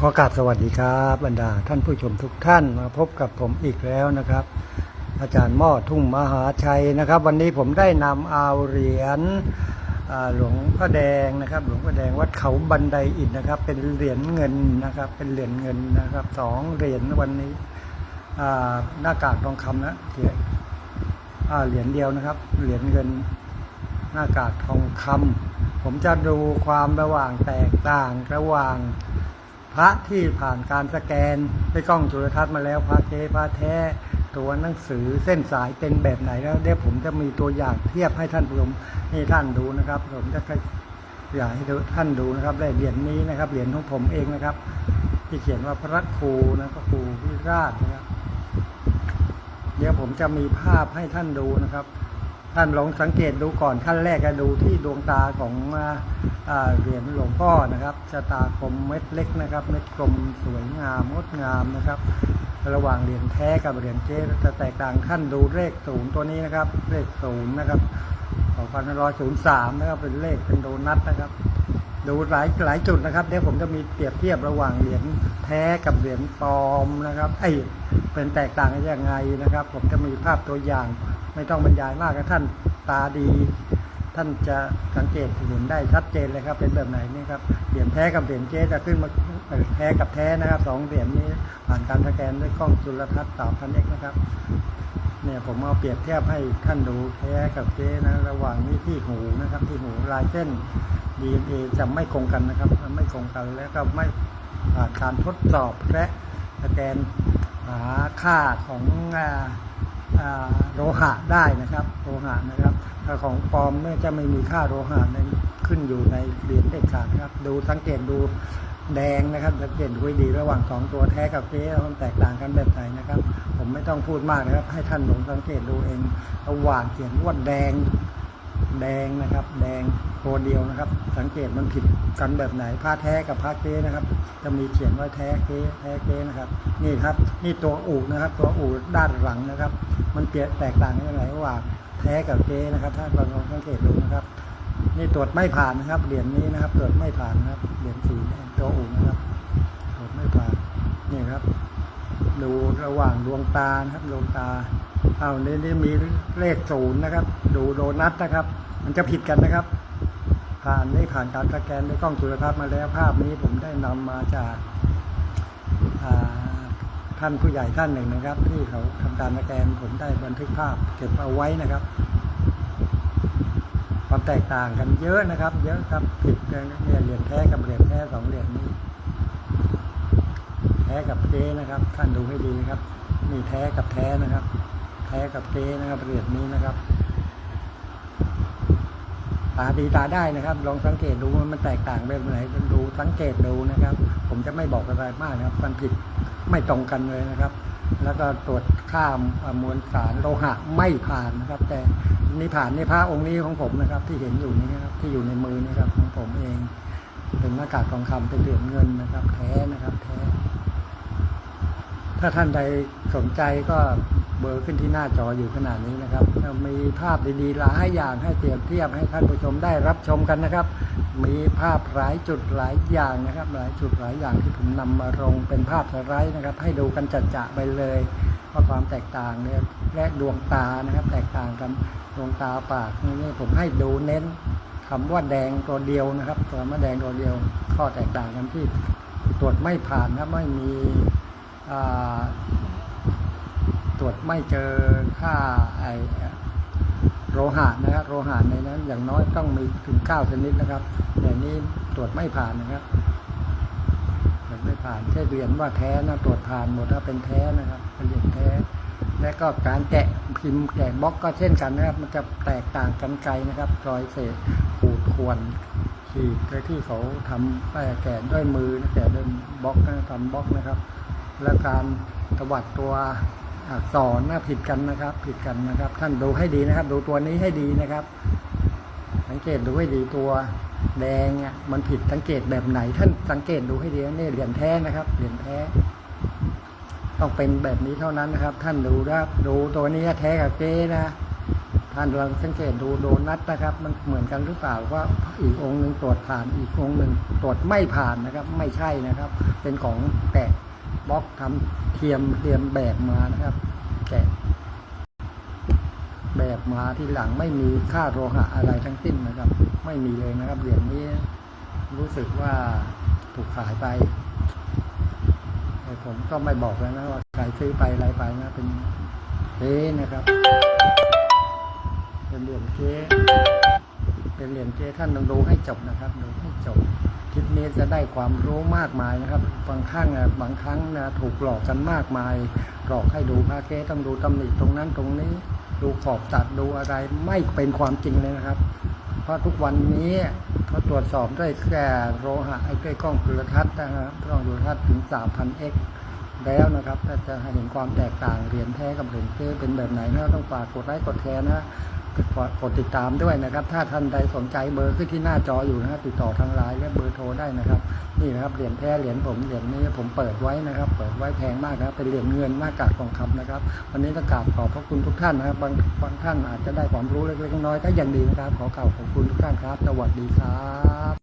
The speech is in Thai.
ขอกราบสวัสดีครับบรรดาท่านผู้ชมทุกท่านมาพบกับผมอีกแล้วนะครับ อาจารย์หม้อทุ่งมหาชัยนะครับ วันนี้ผมได้นำเอาเหรียญหลวงพ่อแดงนะครับ หลวงพ่อแดงวัดเขาบันไดอิฐนะครับ เป็นเหรียญเงินนะครับ เป็นเหรียญเงินนะครับสองเหรียญวันนี้หน้ากากทองคำนะเหรียญเหรียญเดียวนะครับ เหรียญเงินหน้ากากทองคำผมจะดูความระหว่างแตกต่างระหว่าง พระที่ผ่านการสแกนด้วยกล้องจุลทรรศน์มาแล้วพระเก๊พระแท้ ตัวหนังสือเส้นสายเป็นแบบไหนแล้วเดี๋ยวผมจะมีตัวอย่างเทียบให้ท่านผู้ชมให้ท่านดูนะครับ ผมจะอยากให้ท่านดูนะครับได้เหรียญนี้นะครับเหรียญของผมเองนะครับ ที่เขียนว่าพระครูนะพระครูวิราชนะครับ เดี๋ยวผมจะมีภาพให้ท่านดูนะครับ ท่านลองสังเกตดูก่อนขั้นแรกก็ดูที่ดวงตาของอเหรียญหลวงพ่อนะครับชะตากลมเม็ดเล็กนะครับ เม็ดกลมสวยงามงดงามนะครับ ระหว่างเหรียญแท้กับเหรียญเจ๊จะแตกต่างท่านดูเลขศูนย์ตัวนี้นะครับ เลขศูนย์นะครับ2503นะครับเป็นเลขเป็นโดนัทนะครับ ดูหลายหลายจุดนะครับ เดี๋ยวผมจะมีเปรียบเทียบระหว่างเหรียญแท้กับเหรียญปลอมนะครับไอ้เป็นแตกต่างกันยังไงนะครับ ผมจะมีภาพตัวอย่าง ไม่ต้องบรรยายมากนะท่านตาดี ท่านจะสังเกตเห็นได้ชัดเจนเลยครับ เป็นแบบไหนนี่ครับเหรียญแท้กับเหรียญเจ๊จะขึ้นมาแท้กับแท้นะครับสองเหรียญนี้ผ่านการสแกนด้วยกล้องจุลทรรศน์สามพันเอกนะครับเนี่ยผมเอาเปรียบเทียบให้ท่านดูแท้กับเจ๊นะระหว่างนี้ที่หูนะครับ ที่หูลายเส้น DNA จะไม่คงกันนะครับไม่คงกันแล้วก็ไม่ผ่านการทดสอบและสแกนหาค่าของอ่า โลหะได้นะครับโลหะนะครับถ้าของปลอมเนี่ยจะไม่มีค่าโลหะในขึ้นอยู่ในเหรียญเด็ดขาดนะครับดูสังเกตดูแดงนะครับสังเกตดูให้ดีระหว่างสองตัวแท้กับเก๊มันแตกต่างกันแบบไหนนะครับ ผมไม่ต้องพูดมากนะครับ ให้ท่านลองสังเกตดูเองระหว่างเขียนว่าแดง แดงนะครับ แดงตัวเดียวนะครับ สังเกตมันผิดกันแบบไหนผ้าแท้กับผ้าเก้นะครับ จะมีเขียนว่าแท้เก้แท้เก้นะครับ นี่ครับ นี่ตัวอูดนะครับ ตัวอูดด้านหลังนะครับ มันเปลี่ยนแตกต่างกันยังไงระหว่างแท้กับเก้นะครับ ถ้าลองสังเกตดูนะครับ นี่ตรวจไม่ผ่านนะครับ เหรียญนี้นะครับ ตรวจไม่ผ่านนะครับ เหรียญสีตัวอูดนะครับ ตรวจไม่ผ่าน นี่ครับ ดูระหว่างดวงตานะครับ ดวงตา อาในนี้มีเลขศูนย์นะครับ ดูโดนัทนะครับ มันจะผิดกันนะครับ ผ่านได้ผ่านการสแกนด้วยกล้องจุลทรรศน์มาแล้วภาพนี้ผมได้นำมาจากท่านผู้ใหญ่ท่านหนึ่งนะครับ ที่เขาทำการสแกนผมได้บันทึกภาพเก็บเอาไว้นะครับความแตกต่างกันเยอะนะครับ เยอะครับผิดกันเนี่ยเหรียญแท้กับเหรียญแท้สองเหรียญนี้แท้กับเก๊นะครับ ท่านดูให้ดีนะครับมีแท้กับแท้นะครับ แท้กับเก๊นะครับเหรียญนี้นะครับ ตาดีตาได้นะครับ ลองสังเกตดูว่ามันแตกต่างแบบไหนดูสังเกตดูนะครับ ผมจะไม่บอกอะไรมากนะครับ มันผิดไม่ตรงกันเลยนะครับ แล้วก็ตรวจค่ามมวลสารโลหะไม่ผ่านนะครับ แต่นี่ผ่านในพระองค์นี้ของผมนะครับ ที่เห็นอยู่นี้นะครับที่อยู่ในมือนี่ครับ ของผมเอง เป็นหน้ากากทองคำเป็นเหรียญเงินนะครับ แท้นะครับแท้ถ้าท่านใดสนใจก็ เบอร์ขึ้นที่หน้าจออยู่ขนาดนี้นะครับ มีภาพดีๆหลายอย่างให้เปรียบเทียบให้ท่านผู้ชมได้รับชมกันนะครับ มีภาพหลายจุดหลายอย่างนะครับ หลายจุดหลายอย่างที่ผมนำมาลงเป็นภาพสไลด์นะครับ ให้ดูกันจัดๆไปเลยว่าความแตกต่างเนี่ยและดวงตานะครับ แตกต่างกันดวงตาปากนี่ผมให้ดูเน้นคำว่าแดงตัวเดียวนะครับตัวมาแดงตัวเดียว ข้อแตกต่างกันที่ตรวจไม่ผ่านครับไม่มีอ่า ตรวจไม่เจอค่าไอโลหะนะครับโลหะในนั้น อย่างน้อยต้องมีถึงเก้าชนิดนะครับแต่นี้ตรวจไม่ผ่านนะครับตรวจไม่ผ่านแค่เรียนว่าแท้นะตรวจผ่านหมดถ้าเป็นแท้นะครับเป็นเหรียญแท้ และก็การแกะพิมพ์แกะบล็อกก็เช่นกันนะครับ มันจะแตกต่างกันไกลนะครับ รอยเศษขูดข่วนขีดที่เขาทำแปะแกะด้วยมือนะแกะด้วยบล็อกนะทำบล็อกนะครับ และการตวัดตัว อักษรนะผิดกันนะครับ ผิดกันนะครับ ท่านดูให้ดีนะครับ ดูตัวนี้ให้ดีนะครับ สังเกตดูให้ดีตัวแดงอะมันผิดสังเกตแบบไหน ท่านสังเกตดูให้ดีนี่เหรียญแท้นะครับเหรียญแท้ ต้องเป็นแบบนี้เท่านั้นนะครับ ท่านดูนะครับดูตัวนี้แท้กับเก้นะท่านลองสังเกตดูโดนัทนะครับ มันเหมือนกันหรือเปล่าว่าอีกองค์หนึ่งตรวจผ่านอีกองค์หนึ่งตรวจไม่ผ่านนะครับ ไม่ใช่นะครับ เป็นของแปลก บล็อกทำเทียมเตรียมแบบมานะครับ แกะแบบมาที่หลังไม่มีค่าโลหะอะไรทั้งสิ้นนะครับ ไม่มีเลยนะครับเหรียญนี้รู้สึกว่าถูกขายไปแต่ผมก็ไม่บอกแล้วนะว่าใครซื้อไปอะไรไปนะเป็นเก๊นะครับ เป็นเหรียญเก๊ เป็นเหรียญเก๊ท่านต้องดูให้จบนะครับดูให้จบคลิปนี้จะได้ความรู้มากมายนะครับบางครั้งนะบางครั้งนะถูกหลอกกันมากมาย หลอกให้ดูพระเก๊ต้องดูตำหนิตรงนั้นตรงนี้ ดูขอบตัดดูอะไรไม่เป็นความจริงเลยนะครับ เพราะทุกวันนี้เขาตรวจสอบด้วยแค่โลหะไอ้ด้วยกล้องจุลทรรศน์นะครับกล้องจุลทรรศน์ถึง 3,000x แล้วนะครับถ้าจะเห็นความแตกต่างเหรียญแท้กับเหรียญเก๊เป็นแบบไหนนะต้องฝากกดไลค์กดแชร์นะ กดติดตามด้วยนะครับ ถ้าท่านใดสนใจเบอร์ขึ้นที่หน้าจออยู่นะครับติดต่อทางไลน์และเบอร์โทรได้นะครับ นี่นะครับเหรียญแท้เหรียญผมเหรียญนี้ผมเปิดไว้นะครับ เปิดไว้แพงมากนะครับเป็นเหรียญเงินหน้ากากทองคำนะครับ วันนี้ต้องกราบขอบพระคุณทุกท่านนะครับบางบางท่านอาจจะได้ความรู้เล็กๆน้อยๆก็ยังดีนะครับ ขอกล่าวขอบคุณทุกท่านครับ สวัสดีครับ